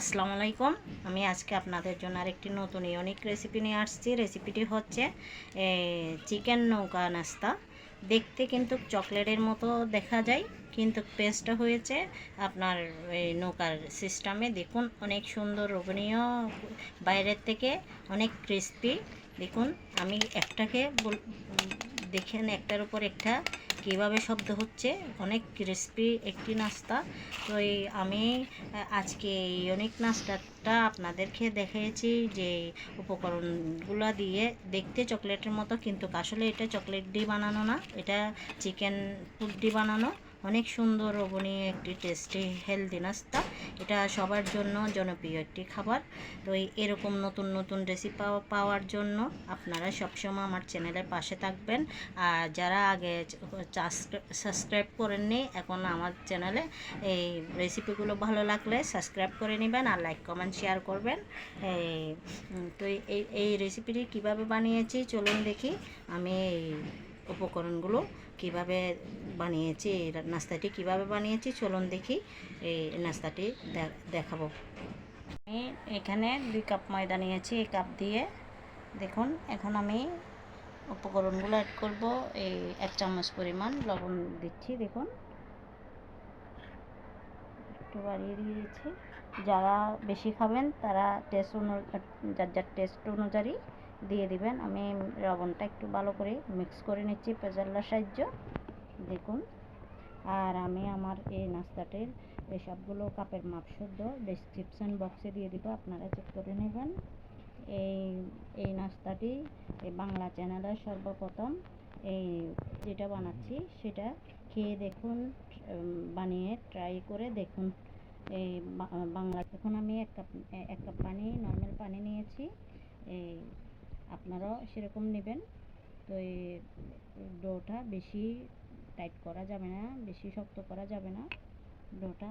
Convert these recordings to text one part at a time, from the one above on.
আসসালামু আলাইকুম। আমি আজকে আপনাদের জন্য আরেকটি নতুন ইউনিক রেসিপি নিয়ে আসছি। রেসিপিটি হচ্ছে চিকেন নৌকা নাস্তা। দেখতে কিন্তু চকলেটের মতো দেখা যায়, কিন্তু পেস্টটা হয়েছে আপনার এই নৌকার সিস্টেমে দেখুন, অনেক সুন্দর রোপণীয় বাইরের থেকে অনেক ক্রিস্পি দেখুন, আমি একটাকে দেখেন, একটার উপর একটা কীভাবে শব্দ হচ্ছে, অনেক রেসিপি একটি নাস্তা। তো এই আমি আজকে এই অনেক নাস্তাটা আপনাদেরকে দেখিয়েছি যে উপকরণগুলো দিয়ে দেখতে চকলেটের মতো, কিন্তু আসলে এটা চকলেট দিয়ে বানানো না, এটা চিকেন দিয়ে বানানো। অনেক সুন্দর রবণীয় একটি টেস্টি হেলদি নাস্তা। এটা সবার জন্য জনপ্রিয় একটি খাবার। তো এরকম নতুন নতুন রেসিপি পাওয়ার জন্য আপনারা সবসময় আমার চ্যানেলের পাশে থাকবেন। আর যারা আগে সাবস্ক্রাইব করেননি, এখন আমার চ্যানেলে এই রেসিপিগুলো ভালো লাগলে সাবস্ক্রাইব করে নেবেন আর লাইক কমেন্ট শেয়ার করবেন। এই তো এই এই রেসিপিটি কীভাবে বানিয়েছি, চলুন দেখি। আমি এই উপকরণগুলো কীভাবে বানিয়েছি নাস্তাটি কীভাবে বানিয়েছি, চলুন দেখি এই নাস্তাটি দেখাবো। আমি এখানে দুই কাপ ময়দা নিয়েছি, এই কাপ দিয়ে। দেখুন, এখন আমি উপকরণগুলো অ্যাড করব, এই এক চামচ পরিমাণ লবণ দিচ্ছি, দেখুন। একটু বাড়িয়ে দিয়ে দিচ্ছি যারা বেশি খাবেন, তারা টেস্ট অনু, যার যার টেস্ট অনুযায়ী দিয়ে দিবেন। আমি লবণটা একটু ভালো করে মিক্স করে নিচ্ছি পেজাল্লার সাহায্য। দেখুন। আর আমি আমার এই নাস্তাটির এই সবগুলো কাপের মাপ শুদ্ধ ডিসক্রিপশন বক্সে দিয়ে দিব, আপনারা চেক করে নেবেন। এই এই নাস্তাটি, এই বাংলা চ্যানেলে সর্বপ্রথম এই যেটা বানাচ্ছি সেটা খেয়ে দেখুন বানিয়ে ট্রাই করে দেখুন। এই বাংলা, এখন আমি এক কাপ এক কাপ পানি নর্মাল পানি নিয়েছি। এই আপনারাও সেরকম নেবেন। তো এই ডোটা বেশি টাইট করা যাবে না, বেশি শক্ত করা যাবে না ডোটা।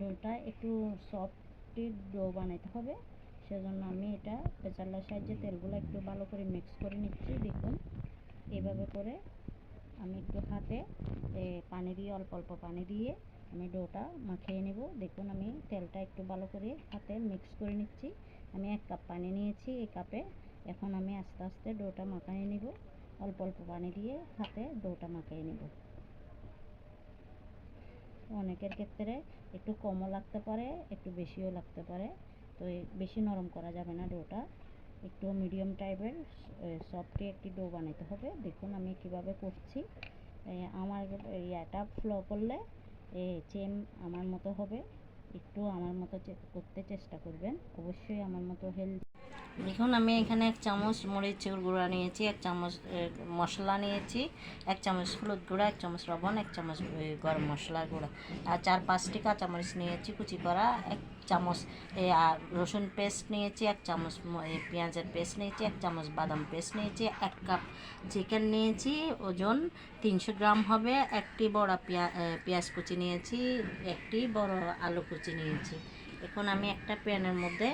ডোটা একটু সফট ডো বানাইতে হবে, সেজন্য আমি এটা পেঁচালার সাহায্যে তেলগুলো একটু ভালো করে মিক্স করে নিচ্ছি, দেখুন। এভাবে করে আমি একটু হাতে পানি দিয়ে, অল্প অল্প পানি দিয়ে আমি ডোটা মাখিয়ে নেব। দেখুন আমি তেলটা একটু ভালো করে হাতে মিক্স করে নিচ্ছি। আমি এক কাপ পানি নিয়েছি, এই কাপে এখন আমি আস্তে আস্তে ডোটা মাখিয়ে নিব। অল্প অল্প পানি দিয়ে হাতে ডোটা মাখিয়ে নেব। অনেকের ক্ষেত্রে একটু কমও লাগতে পারে, একটু বেশিও লাগতে পারে। তো বেশি নরম করা যাবে না ডোটা। একটু মিডিয়াম টাইপের সফটে একটি ডো বানাতে হবে। দেখুন আমি কীভাবে করছি। আমার ইয়াটা ফ্লো করলে চেম আমার মতো হবে। একটু আমার মতো করতে চেষ্টা করবেন। অবশ্যই আমার মতো হেলদি দেখুন, আমি এখানে এক চামচ মরিচের গুঁড়া নিয়েছি, এক চামচ মশলা নিয়েছি, এক চামচ হলুদ গুঁড়া, এক চামচ লবণ, এক চামচ গরম মশলার গুঁড়া। আর চার পাঁচটি কাঁচামরিচ নিয়েছি, কুচি করা, এক চামচ রসুন পেস্ট নিয়েছি, এক চামচ পেঁয়াজের পেস্ট নিয়েছি, এক চামচ বাদাম পেস্ট নিয়েছি, এক কাপ চিকেন নিয়েছি, ওজন তিনশো গ্রাম হবে, একটি বড় পেঁয়া পেঁয়াজ কুচি নিয়েছি, একটি বড় আলু কুচি নিয়েছি। এখন আমি একটা প্যানের মধ্যে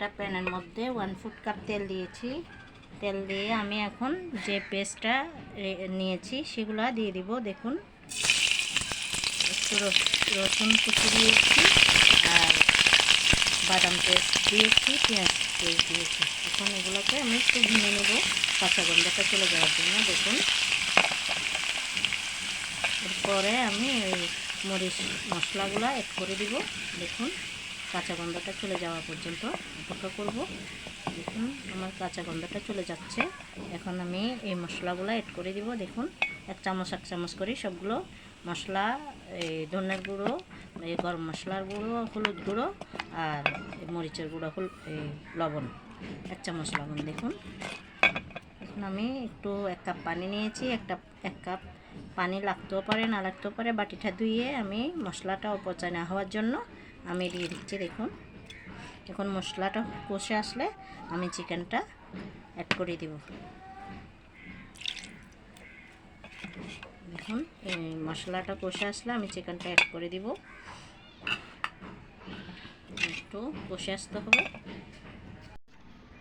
একটা প্যানের মধ্যে ওয়ান ফুট কাপ তেল দিয়েছি। তেল দিয়ে আমি এখন যে পেস্টটা নিয়েছি সেগুলো দিয়ে দিব, দেখুন। একটু রস- রসুন কুচি দিয়েছি আর বাদাম পেস্ট দিয়েছি, পেঁয়াজ পেস্ট দিয়েছি। এখন এগুলোকে আমি একটু ভেঙে নেব কাঁচা গন্ধটা চলে যাওয়ার জন্য, দেখুন। এরপরে আমি ওই মরিচ মশলাগুলো অ্যাড করে দিব, দেখুন। কাঁচা গন্ধটা চলে যাওয়া পর্যন্ত অপেক্ষা করব। দেখুন, আমার কাঁচা গন্ধটা চলে যাচ্ছে। এখন আমি এই মশলাগুলো অ্যাড করে দিব। দেখুন, এক চামচ এক চামচ করে সবগুলো মশলা, এই ধনের গুঁড়ো, এই গরম মশলার গুঁড়ো, হলুদ গুঁড়ো আর মরিচের গুঁড়ো, হল, এই লবণ, এক চামচ লবণ। দেখুন, এখন আমি একটু এক কাপ পানি নিয়েছি। একটা এক কাপ পানি লাগতেও পারে, না লাগতেও পারে। বাটিটা ধুয়ে আমি মশলাটা অপচয় না হওয়ার জন্য আমি দিয়ে দিচ্ছি, দেখুন। এখন মশলাটা কষে আসলে আমি চিকেনটা অ্যাড করে দিব। দেখুন মশলাটা কষে আসলে আমি চিকেনটা অ্যাড করে দিব। একটু কষে আসতে হবে।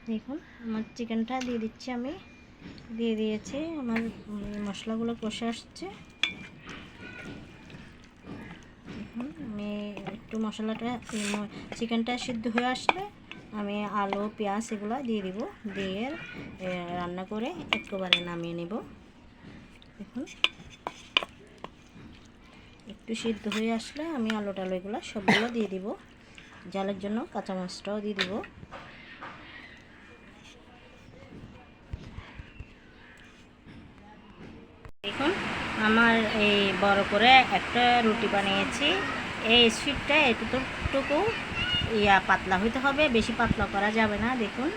দেখুন, আমার চিকেনটা দিয়ে দিচ্ছি আমি। দিয়ে দিয়েছি, আমার মশলাগুলো কষে আসছে। আমি একটু মশলাটা চিকেনটা সিদ্ধ হয়ে আসলে আমি আলু, পেঁয়াজ এগুলো দিয়ে দিব। দিয়ে রান্না করে একেবারে নামিয়ে নেব। এখন একটু সিদ্ধ হয়ে আসলে আমি আলু টালু এগুলো সবগুলো দিয়ে দিব। জালের জন্য কাঁচা মাছটাও দিয়ে দিব। দেখুন। আমার এই বড় করে একটা রুটি বানিয়েছি। এই স্পিডটা এতটুকু ইয়া পাতলা হইতে হবে, বেশি পাতলা করা যাবে না, দেখুন।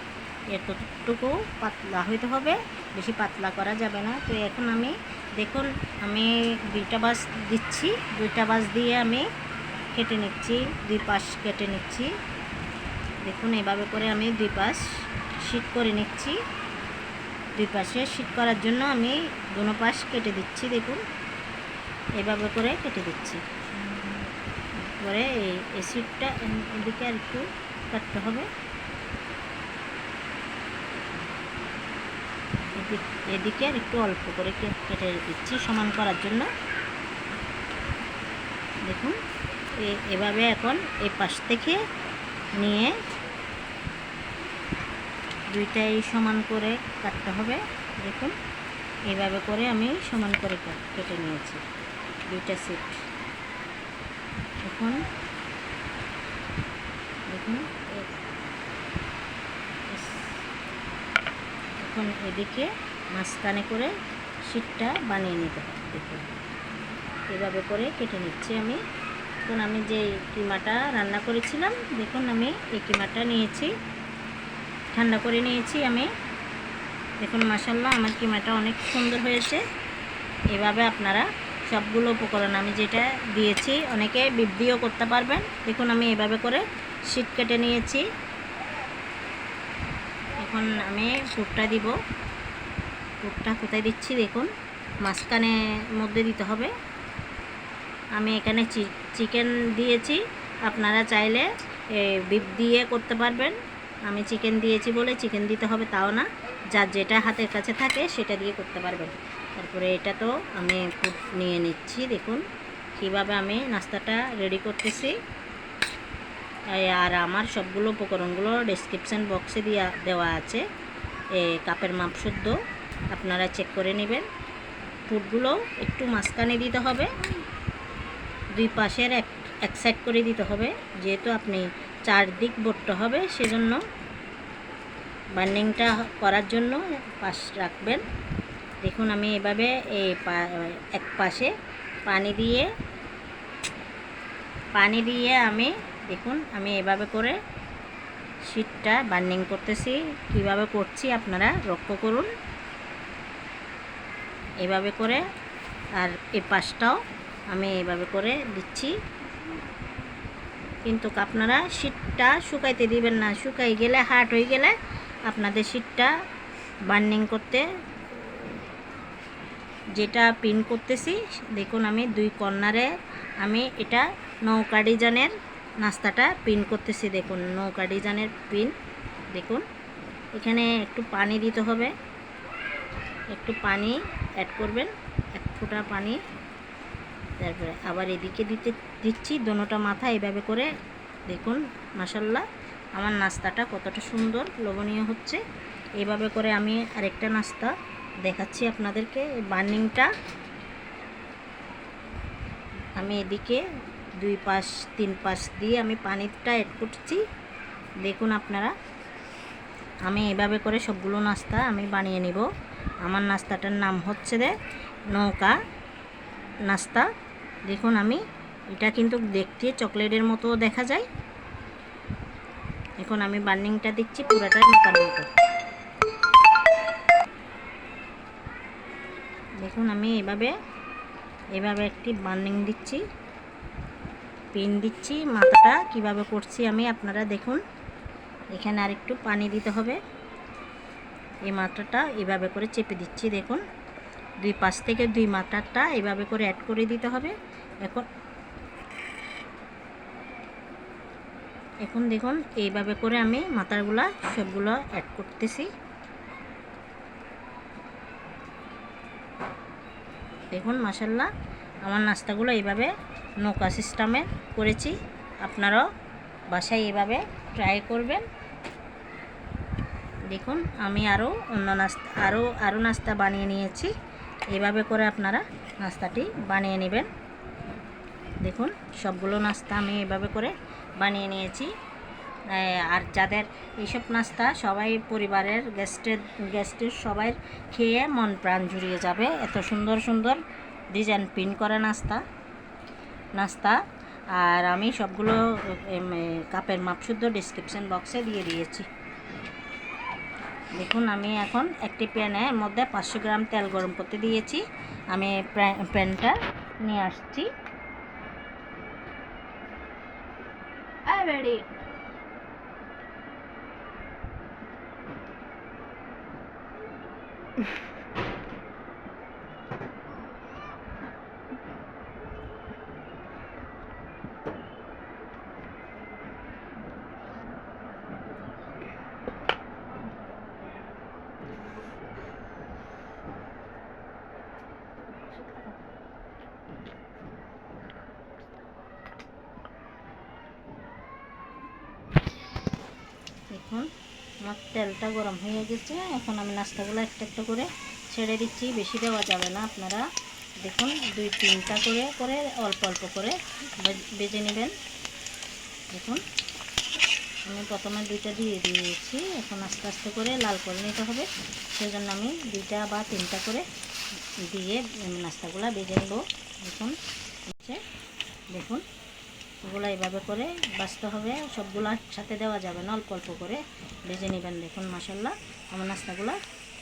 এতটুকু পাতলা হইতে হবে, বেশি পাতলা করা যাবে না। তো এখন আমি, দেখুন, আমি দুইটা বাস দিচ্ছি, দুইটা বাস দিয়ে আমি কেটে নিচ্ছি, দুই পাশ কেটে নিচ্ছি। দেখুন, এভাবে করে আমি দুই পাশ শীত করে নিচ্ছি। দুই পাশে শীত করার জন্য আমি দুনো পাশ কেটে দিচ্ছি, দেখুন। এভাবে করে কেটে দিচ্ছি। পরে এই শীতটা এদিকে আর একটু কাটতে হবে। এদিক- আর একটু অল্প করে কেটে দিচ্ছি সমান করার জন্য। দেখুন এভাবে এখন এই পাশ থেকে নিয়ে দুইটাই সমান করে কাটতে হবে। দেখুন এইভাবে করে আমি সমান করে কেটে নিয়েছি। দুইটা সিট। দেখুন দেখুন এখন এদিকে মাঝখানে করে শীতটা বানিয়ে নিতে হবে। দেখুন, এভাবে করে কেটে নিচ্ছি আমি। এখন আমি যে কিমাটা রান্না করেছিলাম, দেখুন, আমি এই কিমাটা নিয়েছি। ঠান্ডা করে নিয়েছি আমি। দেখুন মাসাল্লাহ আমার কিমাটা অনেক সুন্দর হয়েছে। এভাবে আপনারা সবগুলো উপকরণ, আমি যেটা দিয়েছি, অনেকে বৃদ্ধিও করতে পারবেন। দেখুন, আমি এভাবে করে শীত কেটে নিয়েছি। এখন আমি পুরটা দিব। পুরটা কোথায় দিচ্ছি, দেখুন, মাঝখানে মধ্যে দিতে হবে। আমি এখানে চিকেন দিয়েছি। আপনারা চাইলে বিপ দিয়ে করতে পারবেন। আমি চিকেন দিয়েছি বলে চিকেন দিতে হবে তাও না। যার যেটা হাতের কাছে থাকে সেটা দিয়ে করতে পারবেন। তারপরে এটা তো আমি নিয়ে নিচ্ছি, দেখুন। কীভাবে আমি নাস্তাটা রেডি করতেছি। আর আমার সবগুলো উপকরণগুলো ডেসক্রিপশান বক্সে দিয়া দেওয়া আছে। এ কাপের মাপ শুদ্ধ আপনারা চেক করে নেবেন। ফুটগুলো একটু মাঝখানে দিতে হবে। দুই পাশের এক এক সাইড করে দিতে হবে। যেহেতু আপনি চারদিক বটতে হবে, সেজন্য বার্নিংটা করার জন্য পাশ রাখবেন। দেখুন, আমি এভাবে এই এক পাশে পানি দিয়ে পানি দিয়ে আমি, দেখুন, আমি এভাবে করে শীতটা বার্নিং করতেছি। কীভাবে করছি আপনারা লক্ষ্য করুন। এভাবে করে আর এই পাশটাও আমি এভাবে করে দিচ্ছি। কিন্তু আপনারা শীতটা শুকাইতে দিবেন না। শুকাই গেলে হার্ড হয়ে গেলে আপনাদের শীতটা বার্নিং করতে যেটা পিন করতেছি, দেখুন আমি দুই কর্নারে আমি এটা নৌকা ডিজাইনের নাস্তাটা পিন করতেছি, দেখুন নৌকা ডিজাইনের পিন দেখুন। এখানে একটু পানি দিতে হবে। একটু পানি অ্যাড করবেন, এক ফোঁটা পানি। তারপরে আবার এদিকে দিতে দিচ্ছি দোনোটা মাথা এভাবে করে দেখুন মাসাল্লাহ আমার নাস্তাটা কতটা সুন্দর, লোভনীয় হচ্ছে। এভাবে করে আমি আরেকটা নাস্তা দেখাচ্ছি আপনাদেরকে বার্নিংটা। আমি এদিকে দুই পাশ, তিন পাশ দিয়ে আমি পানিটা অ্যাড করছি। দেখুন আপনারা, আমি এভাবে করে সবগুলো নাস্তা আমি বানিয়ে নিব। আমার নাস্তাটার নাম হচ্ছে যে নৌকা নাস্তা। দেখুন আমি এটা কিন্তু দেখতে চকলেটের মতো দেখা যায়। এখন আমি বার্নিংটা দিচ্ছি পুরাটা নৌকার মতো। দেখুন আমি এভাবে এভাবে একটি বার্নিং দিচ্ছি। পেন দিচ্ছি, মাথাটা কীভাবে করছি আমি আপনারা দেখুন। এখানে আরেকটু পানি দিতে হবে। এই মাথাটা এভাবে করে চেপে দিচ্ছি দেখুন। দুই পাশ থেকে দুই মাথাটা এভাবে করে অ্যাড করে দিতে হবে। এখন এখন দেখুন, এইভাবে করে আমি মাথারগুলা সবগুলো অ্যাড করতেছি। দেখুন মাসাল্লাহ আমার নাস্তাগুলো এইভাবে নৌকা সিস্টেমে করেছি। আপনারাও বাসায় এইভাবে ট্রাই করবেন। দেখুন, আমি আরও অন্য নাস্তা আরও আরও নাস্তা বানিয়ে নিয়েছি। এইভাবে করে আপনারা নাস্তাটি বানিয়ে নেবেন। দেখুন, সবগুলো নাস্তা আমি এভাবে করে বানিয়ে নিয়েছি। আর যাদের এইসব নাস্তা সবাই পরিবারের গেস্টের গেস্টের সবাই খেয়ে মন প্রাণ জুড়িয়ে যাবে। এত সুন্দর সুন্দর ডিজাইন প্রিন্ট করা নাস্তা নাস্তা। আর আমি সবগুলো কাপের মাপ শুদ্ধ ডিসক্রিপশন বক্সে দিয়ে দিয়েছি। দেখুন, আমি এখন একটি প্যানের মধ্যে পাঁচশো গ্রাম তেল গরম করতে দিয়েছি। আমি প্যানটা নিয়ে আসছি। I read ready. দেখুন আমার তেলটা গরম হয়ে গেছে। এখন আমি নাস্তাগুলো একটা একটা করে ছেড়ে দিচ্ছি, বেশি দেওয়া যাবে না আপনারা। দেখুন, দুই তিনটা করে করে অল্প অল্প করে বেজে নেবেন। দেখুন, আমি প্রথমে দুইটা দিয়ে দিয়েছি। এখন আস্তে আস্তে করে লাল করে নিতে হবে। সেজন্য আমি দুইটা বা তিনটা করে দিয়ে নাস্তাগুলো ভেজে নেব। দেখুন দেখুন। ওগুলো এভাবে করে বাঁচতে হবে। সবগুলো একসাথে দেওয়া যাবে না, অল্প অল্প করে ভেজে নেবেন দেখুন মাসাল্লাহ আমার নাস্তাগুলো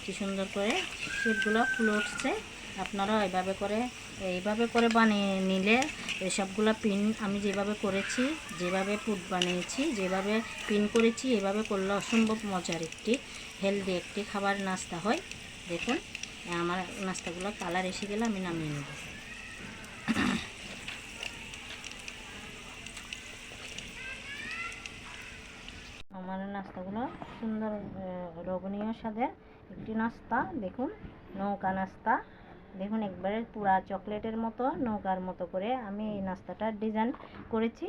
কি সুন্দর করে শেপগুলো ফুলে উঠছে। আপনারা এভাবে করে, এইভাবে করে বানিয়ে নিলে সবগুলো পিন আমি যেভাবে করেছি, যেভাবে পুট বানিয়েছি, যেভাবে পিন করেছি, এভাবে করলে অসম্ভব মজার একটি, হেলদি একটি খাবার নাস্তা হয়। দেখুন, আমার নাস্তাগুলো কালার এসে গেলে আমি নামিয়ে নেব। আমার নাস্তাগুলো সুন্দর লোভনীয় স্বাদের একটি নাস্তা। দেখুন, নৌকা নাস্তা। দেখুন, একবারে পুরা চকলেটের মতো, নৌকার মতো করে আমি এই নাস্তাটা ডিজাইন করেছি।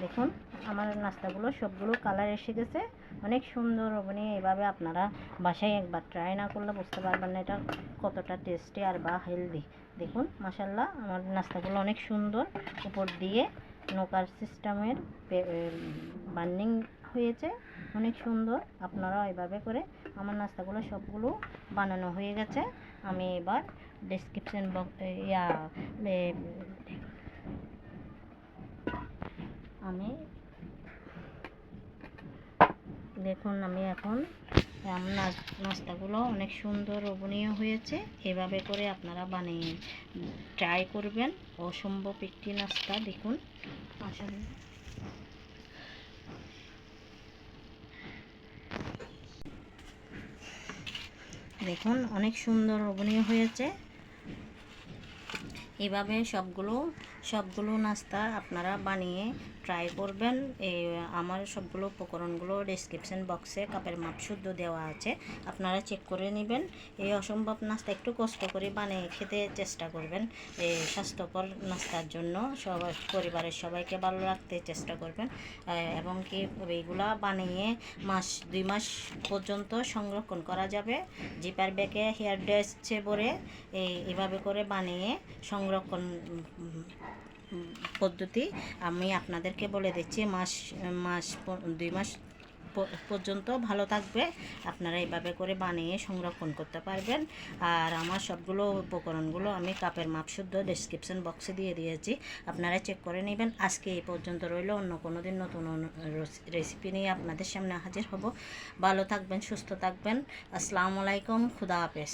দেখুন, আমার নাস্তাগুলো সবগুলো কালার এসে গেছে। অনেক সুন্দর লোভনীয় এইভাবে আপনারা বাসায় একবার ট্রাই না করলে বুঝতে পারবেন না এটা কতটা টেস্টি আর বা হেলদি দেখুন মাসাল্লাহ আমার নাস্তাগুলো অনেক সুন্দর উপর দিয়ে নৌকার সিস্টেমের বার্নিং হয়েছে। অনেক সুন্দর। আপনারাও এভাবে করে আমার নাস্তাগুলো সবগুলো বানানো হয়ে গেছে। আমি এবার ডেসক্রিপশন বক্স ইয়া আমি দেখুন, আমি এখন নাস্তাগুলো অনেক সুন্দর লোভনীয় হয়েছে। এভাবে করে আপনারা বানিয়ে ট্রাই করবেন। অসম্ভব একটি নাস্তা, দেখুন। আসলে দেখুন, অনেক সুন্দর লোভনীয় হয়েছে। এভাবে সবগুলো সবগুলো নাস্তা আপনারা বানিয়ে ট্রাই করবেন। এই আমার সবগুলো উপকরণগুলো ডিসক্রিপশন বক্সে কাপের মাপ শুদ্ধ দেওয়া আছে। আপনারা চেক করে নেবেন। এই অসম্ভব নাস্তা একটু কষ্ট করে বানিয়ে খেতে চেষ্টা করবেন। এই স্বাস্থ্যকর নাস্তার জন্য সবাই পরিবারের সবাইকে ভালো রাখতে চেষ্টা করবেন। এবং কি এইগুলা বানিয়ে মাস, দুই মাস পর্যন্ত সংরক্ষণ করা যাবে। জিপার ব্যাগে হেয়ার ড্রেসে ভরে এই এভাবে করে বানিয়ে সংরক্ষণ পদ্ধতি আমি আপনাদেরকে বলে দিচ্ছি, মাস মাস দুই মাস পর্যন্ত ভালো থাকবে। আপনারা এইভাবে করে বানিয়ে সংরক্ষণ করতে পারবেন। আর আমার সবগুলো উপকরণগুলো আমি কাপের মাপ শুদ্ধ ডিসক্রিপশন বক্সে দিয়ে দিয়েছি। আপনারা চেক করে নেবেন। আজকে এই পর্যন্ত রইল। অন্য কোনো দিন নতুন রেসিপি নিয়ে আপনাদের সামনে হাজির হব। ভালো থাকবেন, সুস্থ থাকবেন। আসসালামু আলাইকুম। খুদা হাফেজ।